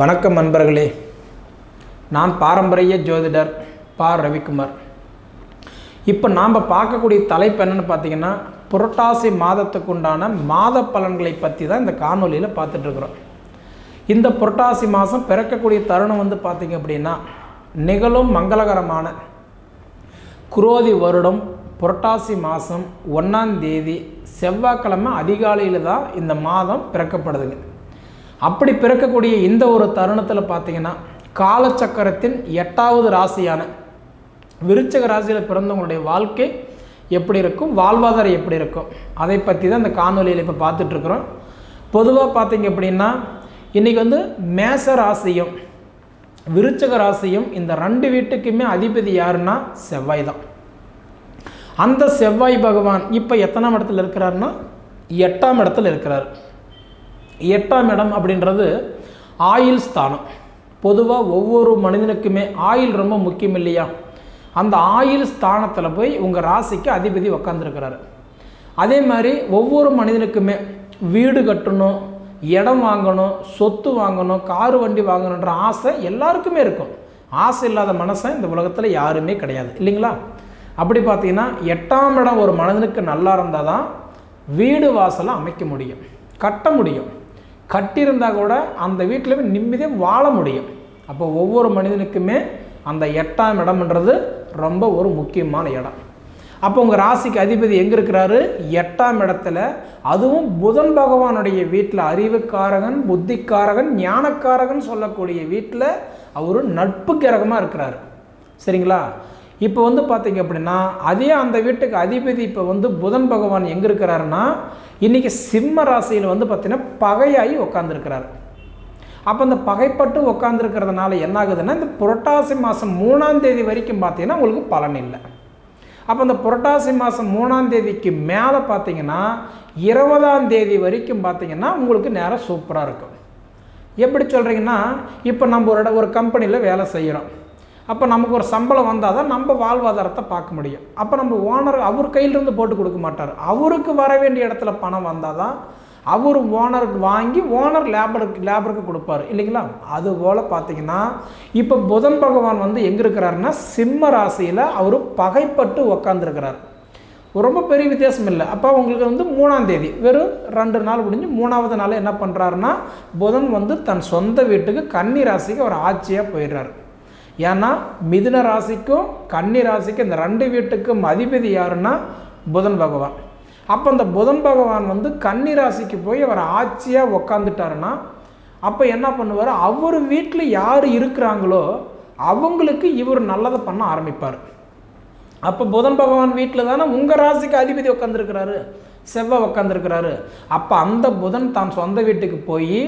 வணக்கம் நண்பர்களே. நான் பாரம்பரிய ஜோதிடர் பா. ரவிக்குமார். இப்போ நாம் பார்க்கக்கூடிய தலைப்பு என்னென்னு பார்த்தீங்கன்னா புரட்டாசி மாதத்துக்கு உண்டான மாத பலன்களை பற்றி தான் இந்த காணொலியில் பார்த்துட்ருக்குறோம் இந்த புரட்டாசி மாதம் பிறக்கக்கூடிய தருணம் வந்து பார்த்திங்க அப்படின்னா நிகழும் மங்களகரமான குரோதி வருடம் புரட்டாசி மாதம் ஒன்றாம் தேதி செவ்வாய்க்கிழமை அதிகாலையில் தான் இந்த மாதம் பிறக்கப்படுதுங்க. அப்படி பிறக்கக்கூடிய இந்த ஒரு தருணத்தில் பார்த்தீங்கன்னா காலச்சக்கரத்தின் எட்டாவது ராசியான விருச்சக ராசியில் பிறந்தவங்களுடைய வாழ்க்கை எப்படி இருக்கும் வாழ்வாதாரம் எப்படி இருக்கும் அதை பற்றி தான் இந்த காணொலியில் இப்போ பார்த்துட்ருக்குறோம். பொதுவாக பார்த்தீங்க அப்படின்னா இன்றைக்கி வந்து மேச ராசியும் விருச்சக ராசியும் இந்த ரெண்டு வீட்டுக்குமே அதிபதி யாருன்னா செவ்வாய் தான். அந்த செவ்வாய் பகவான் இப்போ எத்தனாம் இடத்துல இருக்கிறாருன்னா எட்டாம் இடத்துல இருக்கிறார். எட்டாம் இடம் அப்படின்றது ஆயில் ஸ்தானம். பொதுவாக ஒவ்வொரு மனிதனுக்குமே ஆயில் ரொம்ப முக்கியம் இல்லையா? அந்த ஆயில் ஸ்தானத்தில் போய் உங்கள் ராசிக்கு அதிபதி உக்காந்துருக்கிறாரு. அதே மாதிரி ஒவ்வொரு மனிதனுக்குமே வீடு கட்டணும் இடம் வாங்கணும் சொத்து வாங்கணும் காரு வண்டி வாங்கணுன்ற ஆசை எல்லாருக்குமே இருக்கும். ஆசை இல்லாத மனசன் இந்த உலகத்தில் யாருமே கிடையாது. இல்லைங்களா? அப்படி பார்த்தீங்கன்னா எட்டாம் இடம் ஒரு மனிதனுக்கு நல்லா இருந்தால் தான் வீடு வாசலை அமைக்க முடியும் கட்ட முடியும். கட்டியிருந்தால் கூட அந்த வீட்டில் போய் நிம்மதியாக வாழ முடியும். அப்போ ஒவ்வொரு மனிதனுக்குமே அந்த எட்டாம் இடம்ன்றது ரொம்ப ஒரு முக்கியமான இடம். அப்போ உங்கள் ராசிக்கு அதிபதி எங்கே இருக்கிறாரு? எட்டாம் இடத்துல. அதுவும் புதன் பகவானுடைய வீட்டில் அறிவுக்காரகன் புத்திக்காரகன் ஞானக்காரகன் சொல்லக்கூடிய வீட்டில் அவர் நட்பு கிரகமாக இருக்கிறாரு. சரிங்களா? இப்போ வந்து பார்த்தீங்க அப்படின்னா அதே அந்த வீட்டுக்கு அதிபதி இப்போ வந்து புதன் பகவான் எங்கே இருக்கிறாருன்னா இன்றைக்கி சிம்ம ராசியில் வந்து பார்த்திங்கன்னா பகையாகி உட்காந்துருக்கிறார் அப்போ இந்த பகைப்பட்டு உட்காந்துருக்கிறதுனால என்ன ஆகுதுன்னா இந்த புரட்டாசி மாதம் மூணாம் தேதி வரைக்கும் பார்த்தீங்கன்னா உங்களுக்கு பலன் இல்லை. அப்போ இந்த புரட்டாசி மாதம் மூணாம் தேதிக்கு மேலே பார்த்தீங்கன்னா இருபதாம் தேதி வரைக்கும் பார்த்தீங்கன்னா உங்களுக்கு நேரம் சூப்பராக இருக்கும். எப்படி சொல்கிறீங்கன்னா இப்போ நம்ம ஒரு ஒரு கம்பெனியில் வேலை செய்கிறோம் அப்போ நமக்கு ஒரு சம்பளம் வந்தால் தான் நம்ம வாழ்வாதாரத்தை பார்க்க முடியும். அப்போ நம்ம ஓனர் அவர் கையிலிருந்து போட்டு கொடுக்க மாட்டார். அவருக்கு வர வேண்டிய இடத்துல பணம் வந்தால் தான் அவர் ஓனருக்கு வாங்கி ஓனர் லேபருக்கு லேபருக்கு கொடுப்பாரு. இல்லைங்களா? அதுபோல் பார்த்தீங்கன்னா இப்போ புதன் பகவான் வந்து எங்கே இருக்கிறாருன்னா சிம்ம ராசியில் அவர் பகைப்பட்டு உக்காந்துருக்கிறார். ரொம்ப பெரிய வித்தியாசம் இல்லை. அப்போ உங்களுக்கு வந்து மூணாம் தேதி வெறும் ரெண்டு நாள் முடிஞ்சு மூணாவது நாள் என்ன பண்ணுறாருன்னா புதன் வந்து தன் சொந்த வீட்டுக்கு கன்னி ராசிக்கு அவர் ஆட்சியாக போயிடுறாரு. ஏன்னா மிதுன ராசிக்கும் கன்னி ராசிக்கும் இந்த ரெண்டு வீட்டுக்கும் அதிபதி யாருன்னா புதன் பகவான். அப்போ இந்த புதன் பகவான் வந்து கன்னி ராசிக்கு போய் அவர் ஆட்சியாக உக்காந்துட்டாருன்னா அப்போ என்ன பண்ணுவார்? அவர் வீட்டில் யார் இருக்கிறாங்களோ அவங்களுக்கு இவர் நல்லதை பண்ண ஆரம்பிப்பார். அப்போ புதன் பகவான் வீட்டில் தானே உங்கள் ராசிக்கு அதிபதி உட்காந்துருக்கிறாரு செவ்வாய் உட்காந்துருக்கிறாரு அப்போ அந்த புதன் தான் சொந்த வீட்டுக்கு போய்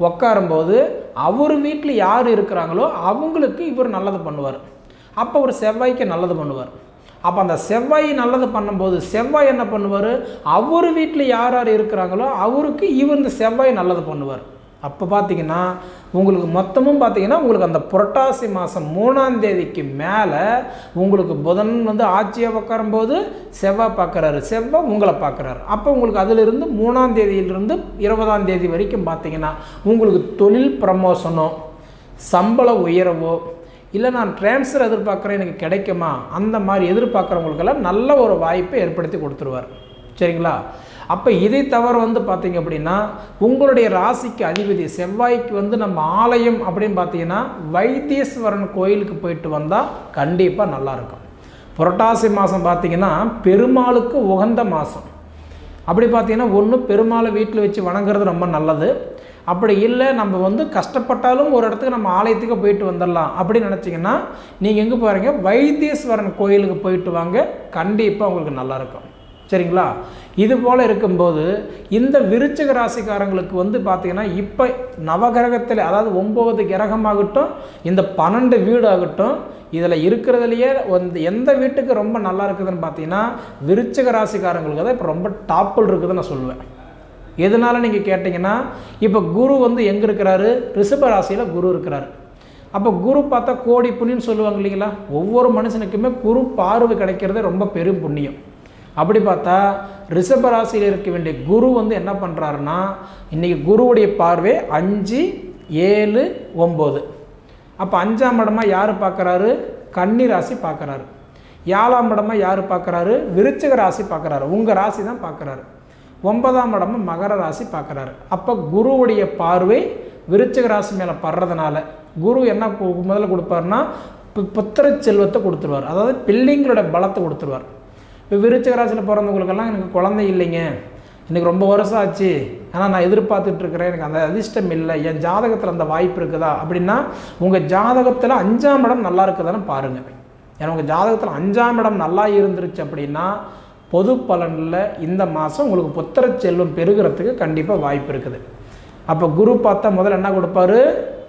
உட்காரும்போது அவர் வீட்டில் யார் இருக்கிறாங்களோ அவங்களுக்கு இவர் நல்லது பண்ணுவார். அப்போ ஒரு செவ்வாய்க்கு நல்லது பண்ணுவார். அப்போ அந்த செவ்வாய் நல்லது பண்ணும்போது செவ்வாய் என்ன பண்ணுவார்? அவர் வீட்டில் யார் யார் இருக்கிறாங்களோ அவருக்கு இவர் இந்த செவ்வாய் நல்லது பண்ணுவார். அப்போ பார்த்தீங்கன்னா உங்களுக்கு மொத்தமும் பார்த்தீங்கன்னா உங்களுக்கு அந்த புரட்டாசி மாதம் மூணாம் தேதிக்கு மேலே உங்களுக்கு புதன் வந்து ஆட்சியை உட்காரும் போது செவ்வாய் பார்க்குறாரு செவ்வாய் உங்களை பார்க்குறாரு அப்போ உங்களுக்கு அதிலிருந்து மூணாம் தேதியிலிருந்து இருபதாம் தேதி வரைக்கும் பார்த்தீங்கன்னா உங்களுக்கு தொழில் ப்ரமோஷனோ சம்பள உயரவோ இல்லை நான் ட்ரான்ஸ்ஃபர் எதிர்பார்க்குறேன் எனக்கு கிடைக்குமா? அந்த மாதிரி எதிர்பார்க்குறவங்களுக்கெல்லாம் நல்ல ஒரு வாய்ப்பை ஏற்படுத்தி கொடுத்துருவார். சரிங்களா? அப்போ இதை தவிர வந்து பார்த்தீங்க அப்படின்னா உங்களுடைய ராசிக்கு அதிபதி செவ்வாய்க்கு வந்து நம்ம ஆலயம் அப்படின்னு பார்த்தீங்கன்னா வைத்தீஸ்வரன் கோயிலுக்கு போயிட்டு வந்தால் கண்டிப்பாக நல்லாயிருக்கும் புரட்டாசி மாதம் பார்த்தீங்கன்னா பெருமாளுக்கு உகந்த மாதம் அப்படி பார்த்தீங்கன்னா ஒன்று பெருமாளை வீட்டில் வச்சு வணங்குறது ரொம்ப நல்லது. அப்படி இல்லை நம்ம வந்து கஷ்டப்பட்டாலும் ஒரு இடத்துக்கு நம்ம ஆலயத்துக்கு போயிட்டு வந்துடலாம் அப்படின்னு நினச்சிங்கன்னா நீங்கள் எங்கே போகிறீங்க வைத்தீஸ்வரன் கோயிலுக்கு போயிட்டு வாங்க. கண்டிப்பாக உங்களுக்கு நல்லாயிருக்கும் சரிங்களா? இது போல் இருக்கும்போது இந்த விருச்சிக ராசிக்காரங்களுக்கு வந்து பார்த்திங்கன்னா இப்போ நவகிரகத்தில் அதாவது ஒம்பது கிரகமாகட்டும் இந்த பன்னெண்டு வீடு ஆகட்டும் இதில் இருக்கிறதுலையே வந்து எந்த வீட்டுக்கு ரொம்ப நல்லா இருக்குதுன்னு பார்த்தீங்கன்னா விருச்சிக ராசிக்காரங்களுக்கு தான் இப்போ ரொம்ப டாப்பில் இருக்குதுன்னு நான் சொல்லுவேன். எதனால் நீங்கள் கேட்டிங்கன்னா இப்போ குரு வந்து எங்கே இருக்கிறாரு? ரிஷப ராசியில் குரு இருக்கிறாரு. அப்போ குரு பார்த்தா கோடி புண்ணியம்னு சொல்லுவாங்க இல்லைங்களா? ஒவ்வொரு மனுஷனுக்குமே குரு பார்வை கிடைக்கிறதே ரொம்ப பெரும் புண்ணியம். அப்படி பார்த்தா ரிஷபராசியில் இருக்க வேண்டிய குரு வந்து என்ன பண்ணுறாருன்னா இன்றைக்கி குருவுடைய பார்வை அஞ்சு ஏழு ஒம்பது அப்போ அஞ்சாம் இடமாக யார் பார்க்குறாரு? கன்னி ராசி பார்க்குறாரு. ஏழாம் இடமாக யார் பார்க்குறாரு? விருச்சக ராசி பார்க்குறாரு. உங்கள் ராசி தான் பார்க்குறாரு. ஒன்பதாம் இடமா மகர ராசி பார்க்குறாரு. அப்போ குருவுடைய பார்வை விருச்சக ராசி மேலே படுறதுனால குரு என்ன முதல்ல கொடுப்பாருன்னா பு- புத்திர செல்வத்தை கொடுத்துருவார். அதாவது பிள்ளைங்களோட பலத்தை கொடுத்துருவார். இப்போ விருச்சக ராசியில் பிறந்தவங்களுக்கெல்லாம் எனக்கு குழந்தை இல்லைங்க. எனக்கு ரொம்ப வருஷம் ஆச்சு. ஆனால் நான் எதிர்பார்த்துட்ருக்கிறேன் எனக்கு அந்த அதிர்ஷ்டம் இல்லை. என் ஜாதகத்தில் அந்த வாய்ப்பு இருக்குதா? அப்படின்னா உங்கள் ஜாதகத்தில் அஞ்சாம் இடம் நல்லா இருக்குதான்னு பாருங்கள் ஏன்னா உங்கள் ஜாதகத்தில் அஞ்சாம் இடம் நல்லா இருந்துருச்சு அப்படின்னா பொது பலனில் இந்த மாதம் உங்களுக்கு புத்திர செல்வம் பெருகிறதுக்கு கண்டிப்பாக வாய்ப்பு இருக்குது. அப்போ குரு பார்த்தா முதல்ல என்ன கொடுப்பாரு?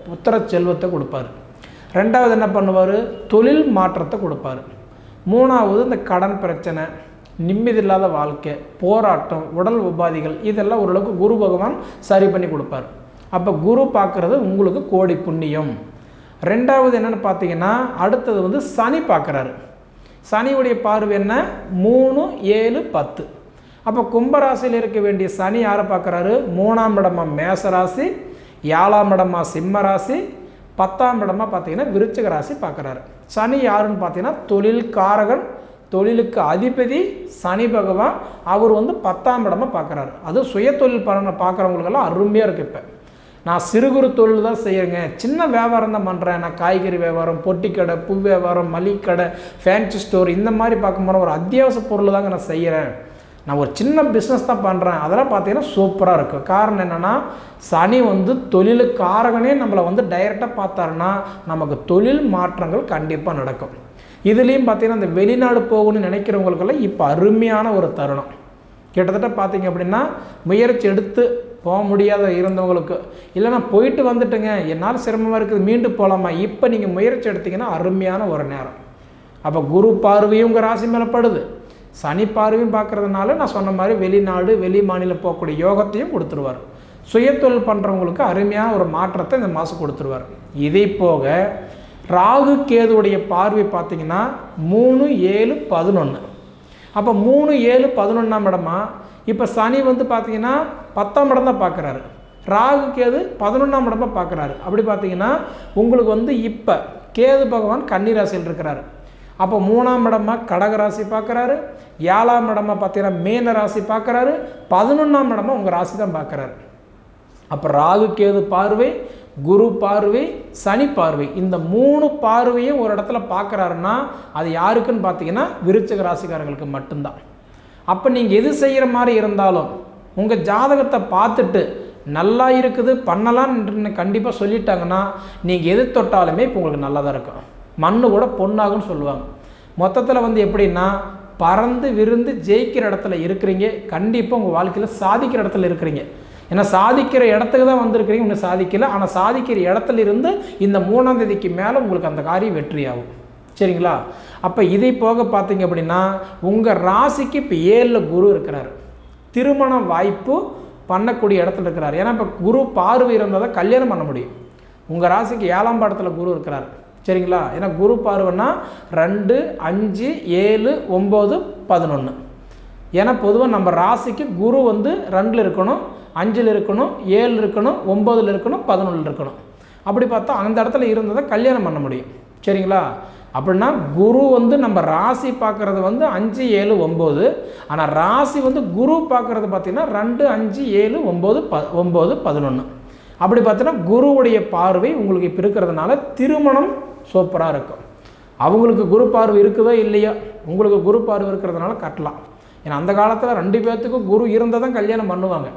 புத்திர செல்வத்தை கொடுப்பாரு. ரெண்டாவது என்ன பண்ணுவார்? தொழில் மாற்றத்தை கொடுப்பாரு. மூணாவது இந்த கடன் பிரச்சனை நிம்மதி இல்லாத வாழ்க்கை போராட்டம் உடல் உபாதிகள் இதெல்லாம் ஓரளவுக்கு குரு பகவான் சரி பண்ணி கொடுப்பார். அப்போ குரு பார்க்குறது உங்களுக்கு கோடி புண்ணியம். ரெண்டாவது என்னென்னு பார்த்தீங்கன்னா அடுத்தது வந்து சனி பார்க்குறாரு. சனியுடைய பார்வை என்ன? மூணு ஏழு பத்து. அப்போ கும்பராசியில் இருக்க வேண்டிய சனி யாரை பார்க்குறாரு? மூணாம் இடமா மேசராசி ஏழாம் இடமா சிம்ம ராசி பத்தாம் இடமா பார்த்தீங்கன்னா விருச்சிக ராசி பார்க்குறாரு. சனி யாருன்னு பார்த்தீங்கன்னா தொழில் காரகன் தொழிலுக்கு அதிபதி சனி பகவான் அவர் வந்து பத்தாம் இடமா பார்க்குறாரு. அது சுய தொழில் பலனை பார்க்குறவங்களுக்கெல்லாம் அருமையாக இருக்குது இப்போ. நான் சிறு குறு தொழில் தான் செய்கிறேங்க சின்ன வியாபாரம் தான் பண்ணுறேன் நான் காய்கறி வியாபாரம் பொட்டிக்கடை பூ வியாபாரம் மளிகை கடை ஃபேன்சி ஸ்டோர் இந்த மாதிரி பார்க்கும்போது ஒரு அத்தியாவசிய பொருள் தாங்க நான் செய்கிறேன் நான் ஒரு சின்ன பிஸ்னஸ் தான் பண்ணுறேன் அதெல்லாம் பார்த்தீங்கன்னா சூப்பராக இருக்கும் காரணம் என்னென்னா சனி வந்து தொழிலுக்காரகனே நம்மளை வந்து டைரெக்டாக பார்த்தாருன்னா நமக்கு தொழில் மாற்றங்கள் கண்டிப்பாக நடக்கும். இதுலேயும் பார்த்தீங்கன்னா இந்த வெளிநாடு போகணும்னு நினைக்கிறவங்களுக்கெல்லாம் இப்போ அருமையான ஒரு தருணம். கிட்டத்தட்ட பார்த்தீங்க அப்படின்னா முயற்சி எடுத்து போக முடியாத இருந்தவங்களுக்கு இல்லைன்னா போயிட்டு வந்துட்டுங்க என்னால் சிரமமாக இருக்குது மீண்டும் போகலாமா இப்போ நீங்கள் முயற்சி எடுத்தீங்கன்னா அருமையான ஒரு நேரம். அப்போ குரு பார்வையும் உங்கள் ராசி மேலே படுது. சனி பார்வையும் பார்க்கறதுனால நான் சொன்ன மாதிரி வெளிநாடு வெளி மாநிலம் போகக்கூடிய யோகத்தையும் கொடுத்துருவார். சுயத்தொழில் பண்ணுறவங்களுக்கு அருமையான ஒரு மாற்றத்தை இந்த மாதம் கொடுத்துருவார். இதை போக ராகு கேதுவுடைய பார்வை பார்த்தீங்கன்னா மூணு ஏழு பதினொன்று அப்போ மூணு ஏழு பதினொன்றாம் இடமா? இப்போ சனி வந்து பார்த்தீங்கன்னா பத்தாம் இடம் தான் பார்க்குறாரு. ராகு கேது பதினொன்றாம் இடமா பார்க்குறாரு. அப்படி பார்த்தீங்கன்னா உங்களுக்கு வந்து இப்போ கேது பகவான் கன்னிராசியில் இருக்கிறாரு. அப்போ மூணாம் இடமாக கடகராசி பார்க்குறாரு ஏழாம் இடமா பார்த்தீங்கன்னா மீன ராசி பார்க்குறாரு பதினொன்றாம் இடமா உங்கள் ராசி தான் பார்க்குறாரு. அப்போ ராகு கேது பார்வை குரு பார்வை சனி பார்வை இந்த மூணு பார்வையும் ஒரு இடத்துல பார்க்குறாருன்னா அது யாருக்குன்னு பார்த்தீங்கன்னா விருச்சக ராசிக்காரங்களுக்கு மட்டும்தான். அப்போ நீங்கள் எது செய்கிற மாதிரி இருந்தாலும் உங்கள் ஜாதகத்தை பார்த்துட்டு நல்லா இருக்குது பண்ணலான்னு கண்டிப்பாக சொல்லிட்டாங்கன்னா நீங்கள் எது தொட்டாலுமே இப்போ உங்களுக்கு நல்லா தான் இருக்கும். மண்ணு கூட பொண்ணாகும்னு சொல்லுவாங்க. மொத்தத்தில் வந்து எப்படின்னா பறந்து விருந்து ஜெயிக்கிற இடத்துல இருக்கிறீங்க. கண்டிப்பாக உங்கள் வாழ்க்கையில் சாதிக்கிற இடத்துல இருக்கிறீங்க. ஏன்னா சாதிக்கிற இடத்துக்கு தான் வந்திருக்கிறீங்க இன்னும் சாதிக்கல. ஆனால் சாதிக்கிற இடத்துல இருந்து இந்த மூணாம் தேதிக்கு மேலே உங்களுக்கு அந்த காரியம் வெற்றியாகும். சரிங்களா? அப்போ இதை போக பார்த்தீங்க அப்படின்னா உங்கள் ராசிக்கு இப்போ ஏழில் குரு இருக்கிறார். திருமண வாய்ப்பு பண்ணக்கூடிய இடத்துல இருக்கிறார். ஏன்னா இப்போ குரு பார்வை இருந்தால் தான் கல்யாணம் பண்ண முடியும். உங்கள் ராசிக்கு ஏழாம் பாடத்தில் குரு இருக்கிறார். சரிங்களா? ஏன்னா குரு பார்வைன்னா ரெண்டு அஞ்சு ஏழு ஒம்பது பதினொன்று ஏன்னா பொதுவாக நம்ம ராசிக்கு குரு வந்து ரெண்டில் இருக்கணும் அஞ்சில் இருக்கணும் ஏழு இருக்கணும் ஒம்போதில் இருக்கணும் பதினொன்றில் இருக்கணும். அப்படி பார்த்தா அந்த இடத்துல இருந்தால் தான் கல்யாணம் பண்ண முடியும். சரிங்களா? அப்படின்னா குரு வந்து நம்ம ராசி பார்க்குறது வந்து அஞ்சு ஏழு ஒம்பது. ஆனால் ராசி வந்து குரு பார்க்குறது பார்த்திங்கன்னா ரெண்டு அஞ்சு ஏழு ஒம்பது ப ஒம்பது பதினொன்று அப்படி பார்த்தீங்கன்னா குருவுடைய பார்வை உங்களுக்கு இப்போ இருக்கிறதுனால திருமணம் சூப்பராக இருக்கும். அவங்களுக்கு குரு பார்வை இருக்குதோ இல்லையோ உங்களுக்கு குரு பார்வை இருக்கிறதுனால கட்டலாம். ஏன்னா அந்த காலத்தில் ரெண்டு பேர்த்துக்கும் குரு இருந்தால் தான் கல்யாணம் பண்ணுவாங்க.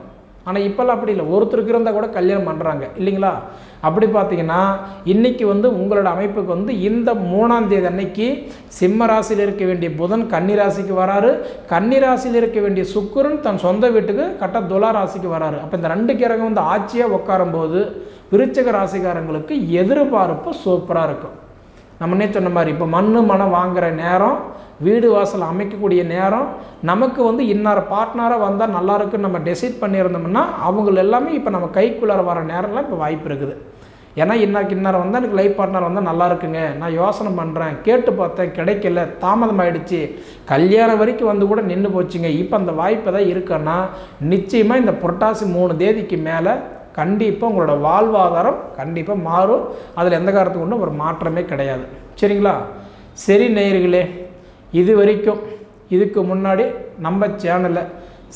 ஆனால் இப்போல்லாம் அப்படி இல்லை. ஒருத்தருக்கு இருந்தால் கூட கல்யாணம் பண்ணுறாங்க இல்லைங்களா? அப்படி பார்த்தீங்கன்னா இன்றைக்கி வந்து உங்களோட அமைப்புக்கு வந்து இந்த மூணாம் தேதி அன்னைக்கு சிம்ம ராசியில் இருக்க வேண்டிய புதன் கன்னி ராசிக்கு வராரு. கன்னி ராசியில் இருக்க வேண்டிய சுக்கரன் தன் சொந்த வீட்டுக்கு கட்ட துலா ராசிக்கு வராரு. அப்போ இந்த ரெண்டு கிரகம் வந்து ஆட்சியாக உட்காரும்போது விருச்சக ராசிக்காரங்களுக்கு எதிர்பார்ப்பு சூப்பராக இருக்கும். நம்மனே சொன்ன மாதிரி இப்போ மண் மனம் வாங்குகிற நேரம் வீடு வாசல் அமைக்கக்கூடிய நேரம் நமக்கு வந்து இன்னார பார்ட்னராக வந்தால் நல்லாயிருக்குன்னு நம்ம டெசிட் பண்ணியிருந்தோம்னா அவங்க எல்லாமே இப்போ நம்ம கைக்குள்ளார வர நேரம்லாம் இப்போ வாய்ப்பு இருக்குது. ஏன்னா இன்னாருக்கு இன்னார் வந்தால் எனக்கு லைஃப் பார்ட்னர் வந்தால் நல்லா இருக்குங்க. நான் யோசனை பண்ணுறேன் கேட்டு பார்த்தேன் கிடைக்கல தாமதம் கல்யாணம் வரைக்கும் வந்து கூட நின்று போச்சுங்க. இப்போ அந்த வாய்ப்பு தான் இருக்குன்னா நிச்சயமாக இந்த புரட்டாசி மூணு தேதிக்கு மேலே கண்டிப்பாக உங்களோட வாழ்வாதாரம் கண்டிப்பாக மாறும். அதில் எந்த காரணத்துக்கு ஒன்றும் ஒரு மாற்றமே கிடையாது. சரிங்களா? சரி நேயர்களே இது வரைக்கும் இதுக்கு முன்னாடி நம்ம சேனலை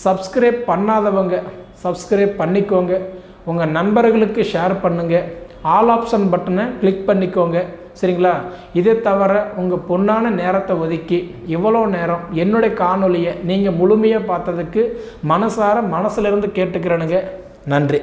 சப்ஸ்கிரைப் பண்ணாதவங்க சப்ஸ்கிரைப் பண்ணிக்கோங்க. உங்கள் நண்பர்களுக்கு ஷேர் பண்ணுங்கள் ஆல் ஆப்ஷன் பட்டனை கிளிக் பண்ணிக்கோங்க. சரிங்களா? இதை தவிர உங்கள் பொண்ணான நேரத்தை ஒதுக்கி இவ்வளோ நேரம் என்னுடைய காணொலியை நீங்கள் முழுமையாக பார்த்ததுக்கு மனசார மனசுலேருந்து கேட்டுக்கிறேனுங்க. நன்றி.